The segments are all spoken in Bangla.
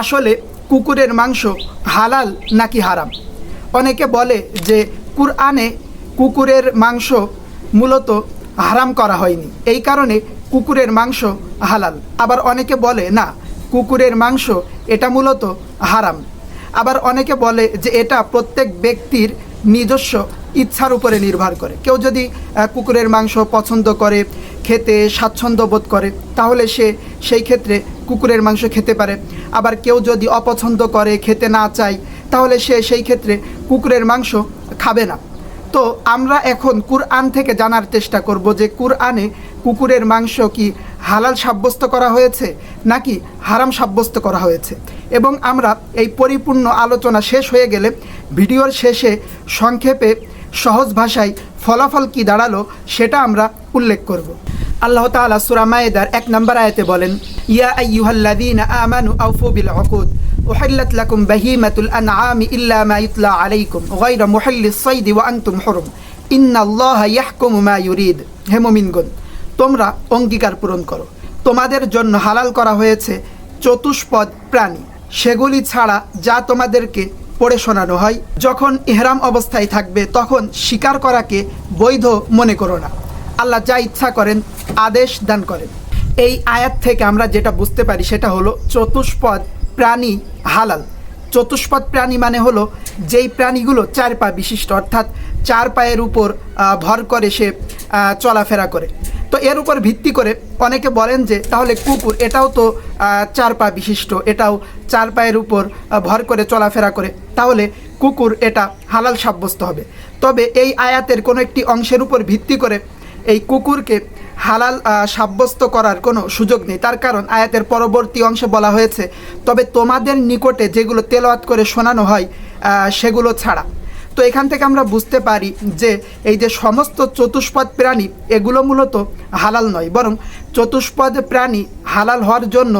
আসলে কুকুরের মাংস হালাল নাকি হারাম? অনেকে বলে যে কুরআনে কুকুরের মাংস মূলত হারাম করা হয়নি। এই কারণে কুকুরের মাংস হালাল। আবার অনেকে বলে, না, কুকুরের মাংস এটা মূলত হারাম। আবার অনেকে বলে যে এটা প্রত্যেক ব্যক্তির নিজস্ব ইচ্ছার উপরে নির্ভর করে। কেউ যদি কুকুরের মাংস পছন্দ করে, খেতে স্বাচ্ছন্দ্য বোধ করে, তাহলে সে সেই ক্ষেত্রে কুকুরের মাংস খেতে পারে। আবার কেউ যদি অপছন্দ করে, খেতে না চায়, তাহলে সে সেই ক্ষেত্রে কুকুরের মাংস খাবে না। তো আমরা এখন কুরআন থেকে জানার চেষ্টা করব যে কুরআনে কুকুরের মাংস কি হালাল সাব্যস্ত করা হয়েছে, নাকি হারাম সাব্যস্ত করা হয়েছে। এবং আমরা এই পরিপূর্ণ আলোচনা শেষ হয়ে গেলে ভিডিওর শেষে সংক্ষেপে সহজ ভাষায় ফলাফল কি দাঁড়াল সেটা আমরা উল্লেখ করব। আল্লাহ তাআলা সূরা মায়েদার এক নম্বর আয়াতে বলেন, ইয়া আইয়ুহাল্লাযীনা আমানু আউফু বিল উকুদ উহিল্লাত লাকুম বাহিমাতুল আনআমি ইল্লা মা ইতলা আলাইকুম গায়রা মুহিল্লিস সাইদি ওয়া আনতুম হুরুম। ইন্নাল্লাহা ইয়াহকুমু মা ইউরিদ। হে মুমিনগণ, তোমরা অঙ্গীকার পূরণ করো। তোমাদের জন্য হালাল করা হয়েছে চতুষ্পদ প্রাণী। সেগুলি ছাড়া যা তোমাদেরকে পড়ে শোনানো হয়, যখন ইহরাম অবস্থায় থাকবে, তখন শিকার করাকে বৈধ মনে করো না। আল্লাহ যা ইচ্ছা করেন আদেশ দান করেন। এই আয়াত থেকে আমরা যেটা বুঝতে পারি সেটা হলো চতুষ্পদ প্রাণী হালাল। চতুষ্পদ প্রাণী মানে হলো যেই প্রাণীগুলো চার পা বিশিষ্ট, অর্থাৎ চার পায়ের উপর ভর করে সে চলাফেরা করে। তো এর উপর ভিত্তি করে অনেকে বলেন যে তাহলে কুকুর এটাও তো চার পা বিশিষ্ট, এটাও চার পায়ের উপর ভর করে চলাফেরা করে। তাহলে কুকুর এটা হালাল সাব্যস্ত হবে। তবে এই আয়াতের কোনো একটি অংশের উপর ভিত্তি করে এই কুকুরকে হালাল সাব্যস্ত করার কোনো সুযোগ নেই। তার কারণ আয়াতের পরবর্তী অংশে বলা হয়েছে, তবে তোমাদের নিকটে যেগুলো তেলাওয়াত করে শোনানো হয় সেগুলো ছাড়া। তো এখান থেকে আমরা বুঝতে পারি যে এই যে সমস্ত চতুষ্পদ প্রাণী, এগুলো মূলত হালাল নয়, বরং চতুষ্পদ প্রাণী হালাল হওয়ার জন্য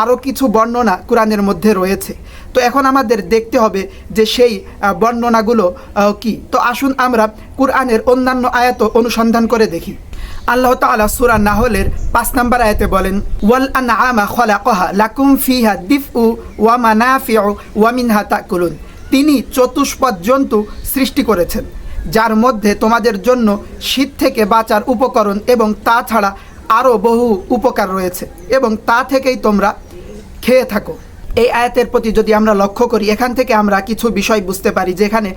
আরও কিছু বর্ণনা কোরআনের মধ্যে রয়েছে। তো এখন আমাদের দেখতে হবে যে সেই বর্ণনাগুলো কি। তো আসুন আমরা কোরআনের অন্যান্য আয়াত অনুসন্ধান করে দেখি। আল্লাহ তাআলা সূরা নাহলের পাঁচ নম্বর আয়াতে বলেন, ওয়াল আনআমা খলাকাহা লাকুম ফিহা দিফউ ওয়া মানাফিউ ওয়া মিনহা তাকুলুন। তিনি চতুষ্পদ জন্তু সৃষ্টি করেছেন, যার মধ্যে তোমাদের জন্য শীত থেকে বাঁচার উপকরণ এবং তাছাড়া আরও বহু উপকার রয়েছে এবং তা থেকেই তোমরা খেয়ে থাকো। এই আয়াতের প্রতি যদি আমরা লক্ষ্য করি, এখান থেকে আমরা কিছু বিষয় বুঝতে পারি যেখানে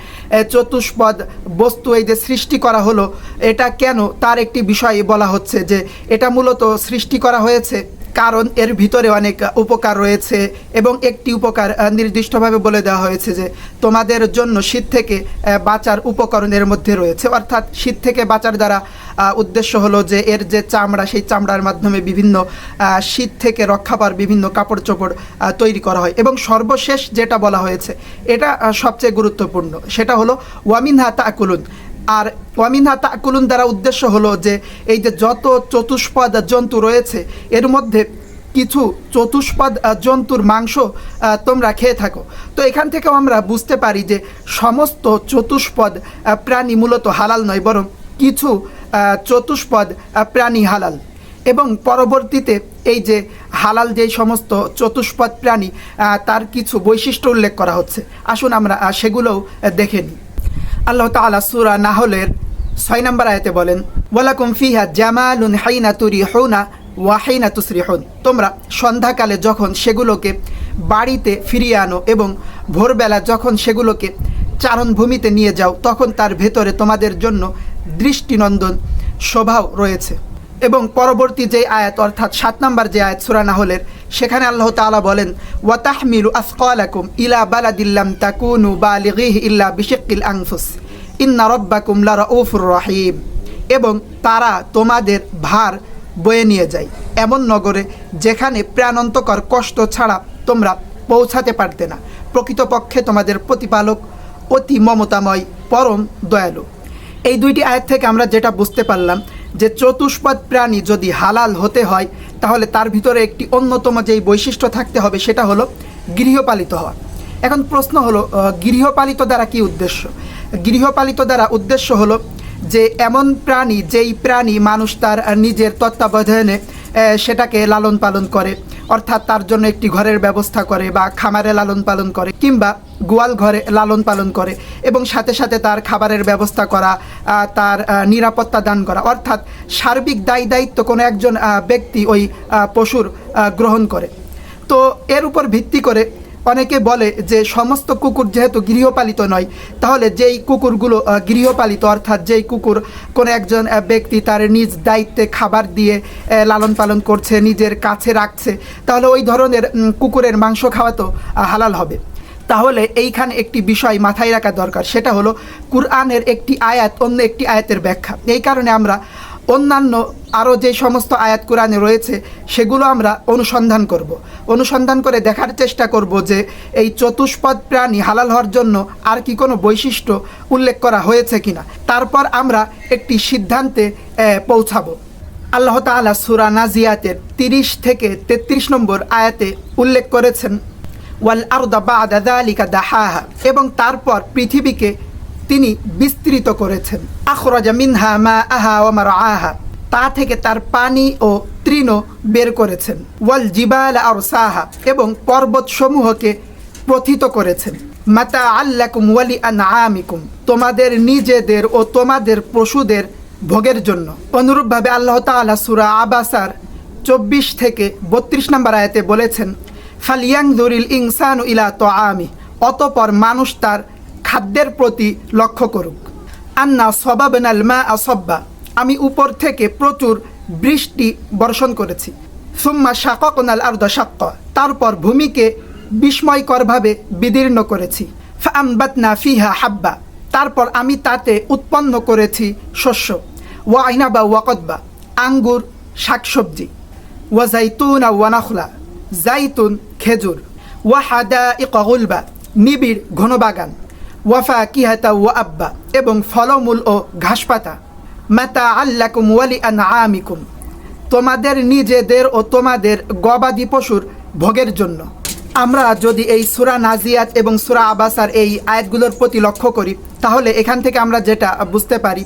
চতুষ্পদ বস্তু এই যে সৃষ্টি করা হলো, এটা কেন তার একটি বিষয় বলা হচ্ছে যে এটা মূলত সৃষ্টি করা হয়েছে? কারণ এর ভিতরে অনেক উপকার রয়েছে এবং একটি উপকার নির্দিষ্টভাবে বলে দেওয়া হয়েছে যে তোমাদের জন্য শীত থেকে বাঁচার উপকরণের মধ্যে রয়েছে। অর্থাৎ শীত থেকে বাঁচার দ্বারা উদ্দেশ্য হলো যে এর যে চামড়া, সেই চামড়ার মাধ্যমে বিভিন্ন শীত থেকে রক্ষা পাওয়ার বিভিন্ন কাপড় চোপড় তৈরি করা হয় এবং সর্বশেষ যেটা বলা হয়েছে, এটা সবচেয়ে গুরুত্বপূর্ণ, সেটা হলো ওয়ামিনহা তাকুলুন আর ওয়ামিনহা তাকুলুন দ্বারা উদ্দেশ্য হলো যে এই যে যত চতুষ্পদ জন্তু রয়েছে, এর মধ্যে কিছু চতুষ্পদ জন্তুর মাংস তোমরা খেয়ে থাকো। তো এখান থেকেও আমরা বুঝতে পারি যে সমস্ত চতুষ্পদ প্রাণী মূলত হালাল নয়, বরং কিছু চতুষ্পদ প্রাণী হালাল। এবং পরবর্তীতে এই যে হালাল যেই সমস্ত চতুষ্পদ প্রাণী তার কিছু বৈশিষ্ট্য উল্লেখ করা হচ্ছে। আসুন আমরা সেগুলোও দেখে নিই। আল্লাহ তাআলা সূরা নাহলের ছয় নম্বর আয়াতে বলেন, ওয়ালাকুম ফিহা জামালুন হাইনা তুরিহুনা ওয়াহাইনা তুসরি হন তোমরা সন্ধ্যাকালে যখন সেগুলোকে বাড়িতে ফিরিয়ে আনো এবং ভোরবেলা যখন সেগুলোকে চারণভূমিতে নিয়ে যাও, তখন তার ভেতরে তোমাদের জন্য দৃষ্টিনন্দন শোভাও রয়েছে। এবং পরবর্তী যে আয়াত, অর্থাৎ সাত নম্বর যে আয়াত সুরা নাহলের সেখানে আল্লাহ তাআলা বলেন, ওয়াতাহমিলু আসকালাকুম ইলা বালাদিল্লাম তাকুনু বালিগিহ ইল্লা বিশিক্কিল আনফুস। ইন্না রব্বাকুম লা রাউফুর রহিম। এবং তারা তোমাদের ভার বয়ে নিয়ে যায় এমন নগরে যেখানে প্রাণান্তকর কষ্ট ছাড়া তোমরা পৌঁছাতে পারতে না। প্রকৃতপক্ষে তোমাদের প্রতিপালক অতি মমতাময়, পরম দয়ালু। এই দুইটি আয়াত থেকে আমরা যেটা বুঝতে পারলাম যে চতুষ্পদ প্রাণী যদি হালাল হতে হয়, তাহলে তার ভিতরে একটি অন্যতম যেই বৈশিষ্ট্য থাকতে হবে, সেটা হলো গৃহপালিত হওয়া। এখন প্রশ্ন হলো গৃহপালিত দ্বারা কি উদ্দেশ্য? গৃহপালিত দ্বারা উদ্দেশ্য হলো যে এমন প্রাণী, যেই প্রাণী মানুষ তার নিজের তত্ত্বাবধানে সেটাকে লালন পালন করে। অর্থাৎ তার জন্য একটি ঘরের ব্যবস্থা করে বা খামারে লালন পালন করে কিংবা গোয়াল ঘরে লালন পালন করে এবং সাথে সাথে তার খাবারের ব্যবস্থা করা তার নিরাপত্তা দান করা। অর্থাৎ সার্বিক দায়ী দায়িত্ব কোনো একজন ব্যক্তি ওই পশুর গ্রহণ করে। তো এর উপর ভিত্তি করে অনেকে বলে যে সমস্ত কুকুর যেহেতু গৃহপালিত নয়, তাহলে যেই কুকুরগুলো গৃহপালিত, অর্থাৎ যেই কুকুর কোনো একজন ব্যক্তি তার নিজ দায়িত্বে খাবার দিয়ে লালন পালন করছে, নিজের কাছে রাখছে, তাহলে ওই ধরনের কুকুরের মাংস খাওয়া তো হালাল হবে। তাহলে এইখানে একটি বিষয় মাথায় রাখা দরকার, সেটা হলো কুরআনের একটি আয়াত অন্য একটি আয়াতের ব্যাখ্যা। এই কারণে আমরা অন্যান্য আরও যে সমস্ত আয়াত কোরআনে রয়েছে, সেগুলো আমরা অনুসন্ধান করব। অনুসন্ধান করে দেখার চেষ্টা করব যে এই চতুষ্পদ প্রাণী হালাল হওয়ার জন্য আর কি কোনো বৈশিষ্ট্য উল্লেখ করা হয়েছে কিনা তারপর আমরা একটি সিদ্ধান্তে পৌঁছাবো আল্লাহ তাআলা সুরা নাজিয়াতের তিরিশ থেকে তেত্রিশ নম্বর আয়াতে উল্লেখ করেছেন, ওয়াল আর আরদা বাদা দালিকা দাহাহা এবং তারপর পৃথিবীকে তিনি বিস্তৃত করেছেন। আখরাজা মিনহা মা আহা ওমার আহা। তা থেকে তার পানি ও তৃণ বের করেছেন। ওয়াল জিবাল আর সাহা এবং পর্বতসমূহকে প্রথিত করেছেন। মাতা আল্লাকুম ওয়ালি আনআমিকুম, তোমাদের নিজেদের ও তোমাদের পশুদের ভোগের জন্য। অনুরূপভাবে আল্লাহ তাআলা সূরা আবাসার চব্বিশ থেকে বত্রিশ নম্বর আয়াতে বলেছেন ফালিয়াংজুরিল ইনসানু ইলা তো আমি অতপর মানুষ তার খাদ্যের প্রতি লক্ষ্য করুক। আন্না সবাবেনাল মা আসব্বা। আমি উপর থেকে প্রচুর বৃষ্টি বর্ষণ করেছি। সুম্মা শাকনাল আর শাক্ক। তারপর ভূমিকে বিস্ময়করভাবে বিদীর্ণ করেছি। ফাম্বাতনা ফিহা হাব্বা। তারপর আমি তাতে উৎপন্ন করেছি শস্য। ওয়া আইনাবা ওয়াকদবা আঙ্গুর, শাকসবজি। ওয়া জাইতুন ওয়ানাখলা জাইতুন খেজুর। ওয়া হাদা ইকুলবা নিবিড় ঘনবাগান। ওয়াফা কিহাতা ওয়া আব্বা, এবং ফলমূল ও ঘাসপাতা। মাতা আল্লাকুম ওয়ালি আন আমিকুম তোমাদের নিজেদের ও তোমাদের গবাদি পশুর ভোগের জন্য। আমরা যদি এই সুরা নাজিয়াত এবং সুরা আবাসার এই আয়াতগুলোর প্রতি লক্ষ্য করি, তাহলে এখান থেকে আমরা যেটা বুঝতে পারি,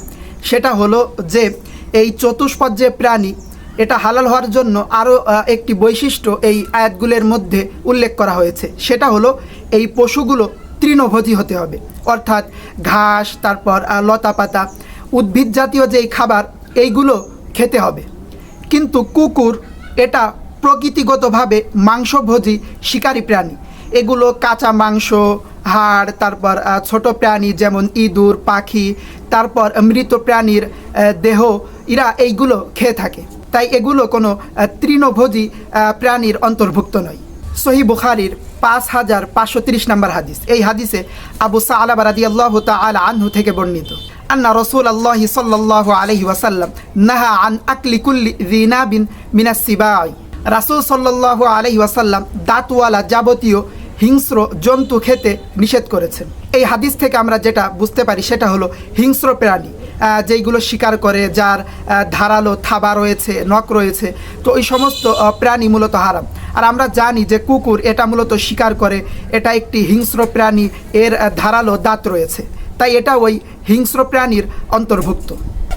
সেটা হলো যে এই চতুষ্পদ যে প্রাণী, এটা হালাল হওয়ার জন্য আরও একটি বৈশিষ্ট্য এই আয়াতগুলোর মধ্যে উল্লেখ করা হয়েছে। সেটা হলো এই পশুগুলো তৃণভোজী হতে হবে। অর্থাৎ ঘাস তারপর আহ, লতাপাতা উদ্ভিদ জাতীয় যেই খাবার এইগুলো খেতে হবে। কিন্তু কুকুর এটা প্রকৃতিগতভাবে মাংসভোজী শিকারী প্রাণী। এগুলো কাঁচা মাংস হাড় তারপর ছোট প্রাণী যেমন ইঁদুর পাখি তারপর মৃত প্রাণীর দেহ এরা এইগুলো খেয়ে থাকে। তাই এগুলো কোনো তৃণভোজী প্রাণীর অন্তর্ভুক্ত নয়। সহি বুখারির পাঁচ হাজার পাঁচশো তিরিশ নম্বর হাদিস। এই হাদিসে আবু সালাব রাদি আল্লাহ তাল আনহু থেকে বর্ণিত, আন্না রসুল আল্লাহি সাল্লাহ আলহি ওয়াসাল্লাম নাহা আন আকলি কুল্লি রিনাবিন মিনাস সিবাই। রাসুল সাল্লাহ আলহি ওয়াসাল্লাম দাঁতওয়ালা যাবতীয় হিংস্র জন্তু খেতে নিষেধ করেছেন। এই হাদিস থেকে আমরা যেটা বুঝতে পারি সেটা হলো হিংস্র প্রাণী যেইগুলো শিকার করে, যার ধারালো থাবা রয়েছে, নখ রয়েছে। তো ওই সমস্ত প্রাণী মূলত হারাম। আর আমরা জানি যে কুকুর এটা মূলত শিকার করে, এটা একটি হিংস্র প্রাণী, এর ধারালো দাঁত রয়েছে। তাই এটা ওই হিংস্র প্রাণীর অন্তর্ভুক্ত।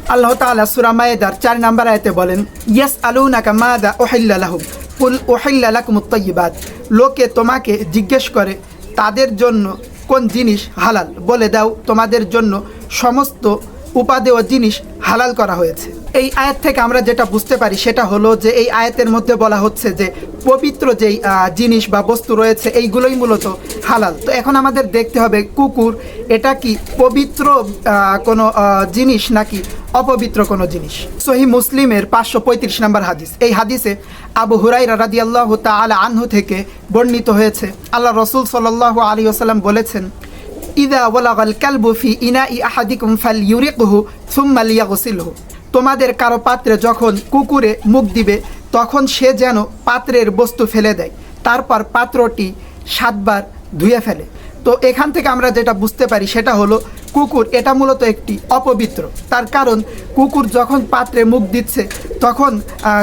আল্লাহ তাআলা সূরা মায়েদার চার নাম্বার আয়তে বলেন ইয়াস আলুনাকা মাদা ওহিল্লা লাহুম, কুল ওহিল্লা লাকুমুত লোকে তোমাকে জিজ্ঞেস করে, তাদের জন্য কোন জিনিস হালাল? বলে দাও, তোমাদের জন্য সমস্ত উপাদেয় জিনিস হালাল করা হয়েছে। এই আয়াত থেকে আমরা যেটা বুঝতে পারি সেটা হলো যে এই আয়াতের মধ্যে বলা হচ্ছে যে পবিত্র যেই জিনিস বা বস্তু রয়েছে, এইগুলোই মূলত হালাল। তো এখন আমাদের দেখতে হবে কুকুর, এটা কি পবিত্র কোনো জিনিস নাকি অপবিত্র কোনো জিনিস? সহি মুসলিমের পাঁচশো পঁয়ত্রিশ নম্বর হাদিস। এই হাদিসে আবু হুরাইরা রাদি আল্লাহ তালা আনহু থেকে বর্ণিত হয়েছে। আল্লাহ রসুল সাল্লাহ আলী আসাল্লাম বলেছেন ইদা ওয়ালাগাল কালবু ফি ইনাই আহাদিকুম ফাল ইউরিকহু সুম্মা লিয়াগসিলহু। তোমাদের কারও পাত্রে যখন কুকুরে মুখ দিবে, তখন সে যেন পাত্রের বস্তু ফেলে দেয়। তারপর পাত্রটি সাতবার ধুয়ে ফেলে। তো এখান থেকে আমরা যেটা বুঝতে পারি, সেটা হলো কুকুর এটা মূলত একটি অপবিত্র। তার কারণ, কুকুর যখন পাত্রে মুখ দিচ্ছে, তখন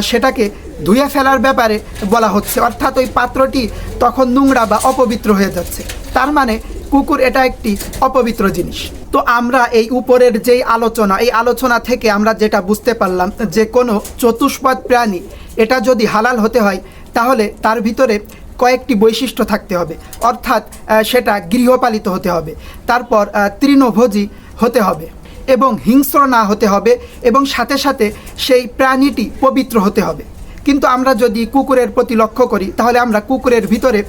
সেটাকে ধুয়ে ফেলার ব্যাপারে বলা হচ্ছে। অর্থাৎ ওই পাত্রটি তখন নোংরা বা অপবিত্র হয়ে যাচ্ছে। তার মানে কুকুর এটা একটি অপবিত্র জিনিস। তো আমরা এই উপরের যেই আলোচনা, এই আলোচনা থেকে আমরা যেটা বুঝতে পারলাম যে কোনো চতুষ্পদ প্রাণী এটা যদি হালাল হতে হয়, তাহলে তার ভিতরে কয়েকটি বৈশিষ্ট্য থাকতে হবে। অর্থাৎ সেটা গৃহপালিত হতে হবে, তারপর তৃণভোজী হতে হবে এবং হিংস্র না হতে হবে এবং সাথে সাথে সেই প্রাণীটি পবিত্র হতে হবে। কিন্তু আমরা যদি কুকুরের প্রতি লক্ষ্য করি, তাহলে আমরা কুকুরের ভিতরে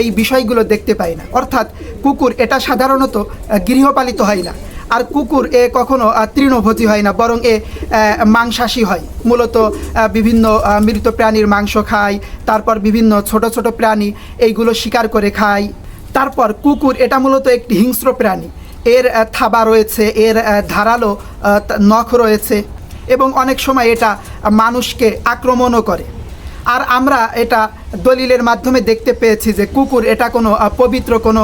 এই বিষয়গুলো দেখতে পাই না। অর্থাৎ কুকুর এটা সাধারণত গৃহপালিত হয় না। আর কুকুর এ কখনো তৃণভোজী হয় না, বরং এ মাংসাশী হয়। মূলত বিভিন্ন মৃত প্রাণীর মাংস খায়, তারপর বিভিন্ন ছোট ছোট প্রাণী এইগুলো শিকার করে খায়। তারপর কুকুর এটা মূলত একটি হিংস্র প্রাণী। এর থাবা রয়েছে, এর ধারালো নখ রয়েছে। এবং অনেক সময় এটা মানুষকে আক্রমণও করে। আর আমরা এটা দলিলের মাধ্যমে দেখতে পেয়েছি যে কুকুর এটা কোনো পবিত্র কোনো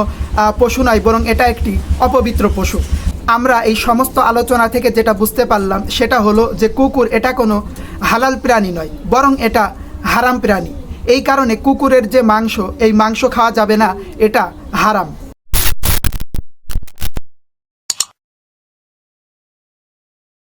পশু নয়, বরং এটা একটি অপবিত্র পশু। আমরা এই সমস্ত আলোচনা থেকে যেটা বুঝতে পারলাম, সেটা হলো যে কুকুর এটা কোনো হালাল প্রাণী নয়, বরং এটা হারাম প্রাণী। এই কারণে কুকুরের যে মাংস, এই মাংস খাওয়া যাবে না, এটা হারাম।